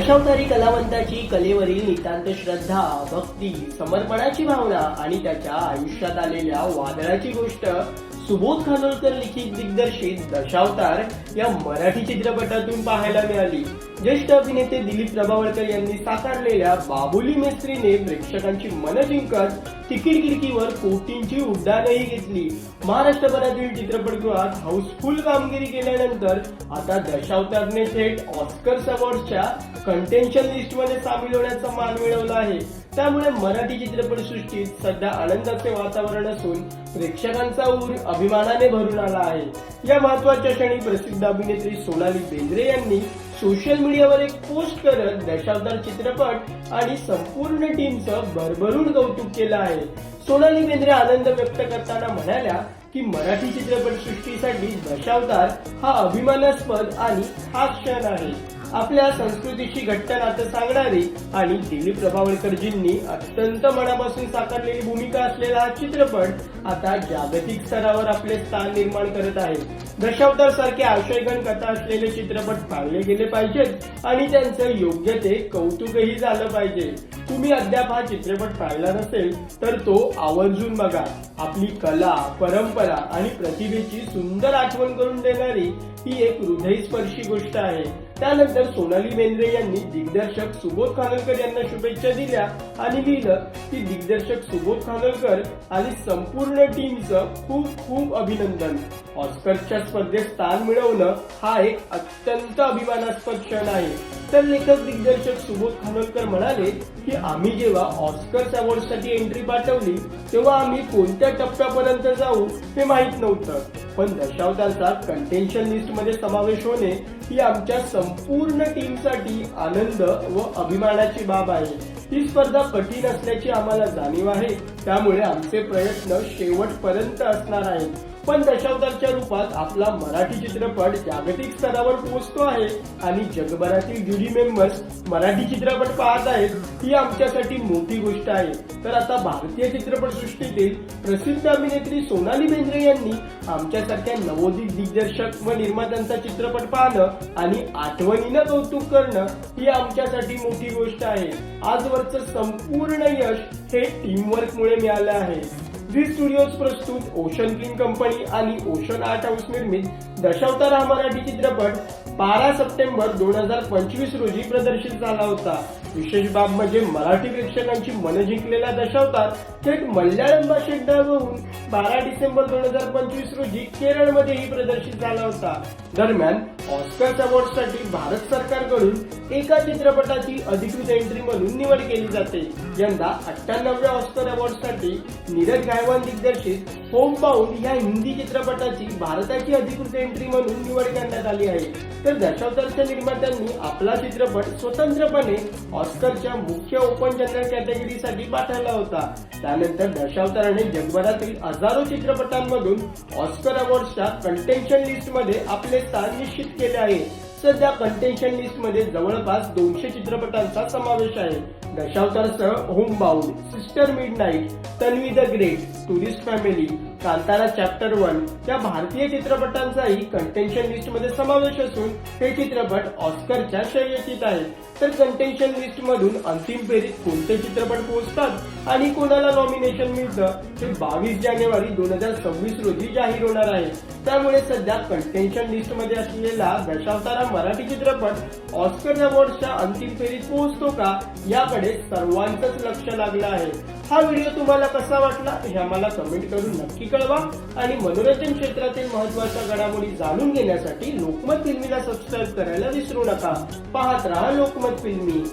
दशावतारी कलावंताची कलेवरील नितांत श्रद्धा भक्ती समर्पणाची भावना आणि त्याच्या आयुष्यात आलेल्या वादळाची गोष्ट सुबोध खानोलकर लिखित दिग्दर्शित दशावतार या मराठी चित्रपटातून पाहायला मिळाली. ज्येष्ठ अभिनेते दिलीप प्रभावळकर यांनी साकारलेल्या बाबुली मेस्त्रीने प्रेक्षकांची मन जिंकत तिकीट खिडकीवर कोटींची उड्डाणही घेतली. महाराष्ट्रभरातील चित्रपटगृहात हाऊसफुल कामगिरी केल्यानंतर आता दशावतारने थेट ऑस्कर्स अवॉर्डच्या कंटेन्शन लिस्टमध्ये सामील होण्याचा मान मिळवला आहे. त्यामुळे मराठी चित्रपटसृष्टीत सध्या आनंदाचे वातावरण असून प्रेक्षकांचा ऊर अभिमानाने भरून आला आहे. या महत्त्वाच्या क्षणी प्रसिद्ध अभिनेत्री सोनाली बेंद्रे यांनी सोशल मीडियावर एक पोस्ट करत दशावतार चित्रपट आणि संपूर्ण टीमचं भरभरून कौतुक केलं आहे. सोनाली बेंद्रे आनंद व्यक्त करताना म्हणाल्या की मराठी चित्रपटसृष्टीसाठी दशावतार हा अभिमानास्पद आणि खास क्षण आहे. आपल्या संस्कृतीशी घट्ट नातं सांगणारी आणि दिलीप प्रभावळकरजींनी अत्यंत मनापासून साकारलेली भूमिका असलेला हा चित्रपट आता जागतिक स्तरावर आपले स्थान निर्माण करत आहे. दशावतार सारखे आशयगण कथा असलेले चित्रपट पाळले गेले पाहिजेत आणि त्यांचं योग्य ते कौतुकही झालं पाहिजे. तुम्ही अद्याप हा चित्रपट पाहिला नसेल तर तो आवर्जून बघा. आपली कला परंपरा आणि प्रतिभेची सुंदर आठवण करून देणारी ही एक हृदयस्पर्शी गोष्ट आहे. त्यानंतर सोनाली बेंद्रे यांनी दिग्दर्शक सुबोध खानोलकर यांना शुभेच्छा दिल्या आणि लिहिलं की दिग्दर्शक सुबोध खानोलकर आणि संपूर्ण टीमचं खूप खूप अभिनंदन. ऑस्करच्या स्पर्धेत स्थान मिळवणं हा एक अत्यंत अभिमानास्पद क्षण आहे. तर लेखक दिग्दर्शक सुबोध खानोलकर म्हणाले की आम्ही जेव्हा ऑस्कर अवॉर्डसाठी एंट्री पाठवली तेव्हा आम्ही कोणत्या टप्प्यापर्यंत जाऊ हे माहीत नव्हतं. पण दशावतारचा कंटेन्शन लिस्टमध्ये समावेश होणे ही आमच्या संपूर्ण टीमसाठी आनंद व अभिमानाची बाब आहे. ही स्पर्धा कठीण असल्याची आम्हाला जाणीव आहे. त्यामुळे आमचे प्रयत्न शेवटपर्यंत असणार आहेत. पण दशावतारच्या रूपात आपला मराठी चित्रपट जागतिक स्तरावर पोहोचतो आहे आणि जगभरातील ज्युरी मेंबर्स मराठी चित्रपट पाहत आहेत ही आमच्यासाठी मोठी गोष्ट आहे. तर आता भारतीय चित्रपटसृष्टीतील प्रसिद्ध अभिनेत्री सोनाली बेंद्रे यांनी आमच्यासारख्या नवोदित दिग्दर्शक व निर्मात्यांचा चित्रपट पाहणं आणि आठवणीनं कौतुक करणं ही आमच्यासाठी मोठी गोष्ट आहे. आजवरचं संपूर्ण यश हे टीमवर्कमुळे मिळालं आहे. झी स्टुडिओज प्रस्तुत ओशन किंग कंपनी आणि ओशन आर्ट हाऊस निर्मित दशावतार हा मराठी चित्रपट बारा सप्टेंबर दोन हजार पंचवीस रोजी प्रदर्शित झाला होता. विशेष बाब म्हणजे मराठी प्रेक्षकांची मन जिंकलेला दशावतार थेट मल्याळम भाषेत डब होऊन बारा डिसेंबर दोन हजार पंचवीस रोजी केरळमध्येही प्रदर्शित झाला होता. दरम्यान ऑस्कर अवॉर्डसाठी भारत सरकारकडून एका चित्रपटाची अधिकृत एंट्री म्हणून निवड केली जाते. यंदा अठ्ठ्याण्णव्या ऑस्कर अवॉर्डसाठी नीरज गायवान दिग्दर्शित होम बाउंड या हिंदी चित्रपटाची भारताची अधिकृत एंट्री म्हणून निवड करण्यात आली आहे. तर दशावतारच्या निर्मात्यांनी आपला चित्रपट स्वतंत्रपणे ऑस्करच्या मुख्य ओपन जनरल कॅटेगरीसाठी पाठवला होता. त्यानंतर दशावताराने जगभरातील हजारो चित्रपटांमधून ऑस्कर अवॉर्डच्या कंटेन्शन लिस्टमध्ये आपले स्थान निश्चित केले आहे. सध्या कंटेन्शन लिस्टमध्ये जवळपास दोनशे चित्रपटांचा समावेश आहे. दशावतारसह home bound sister midnight Tanvi the great tourist family Kantara chapter one या भारतीय चित्रपटांचाही कंटेन्शन लिस्टमध्ये समावेश असून हे चित्रपट ऑस्करच्या शर्यतीत आहेत. तर कंटेन्शन लिस्ट मधून अंतिम फेरीत कोणते चित्रपट पोहोचतात आणि कोणाला नॉमिनेशन मिळतं हे बावीस जानेवारी दोन हजार सव्वीस रोजी जाहीर होणार आहे. त्यामुळे सध्या कंटेन्शन लिस्टमध्ये असलेला दशावतारा मराठी चित्रपट ऑस्कर अवॉर्डच्या अंतिम फेरीत पोहोचतो का याकडे सर्वांचंच लक्ष लागलं आहे. हा व्हिडिओ तुम्हाला कसा वाटला हे आम्हाला कमेंट करून नक्की कळवा. आणि मनोरंजन क्षेत्रातील महत्त्वाच्या घडामोडी जाणून घेण्यासाठी लोकमत फिल्मीला सबस्क्राईब करायला विसरू नका. पाहत राहा लोकमत फिल्मी.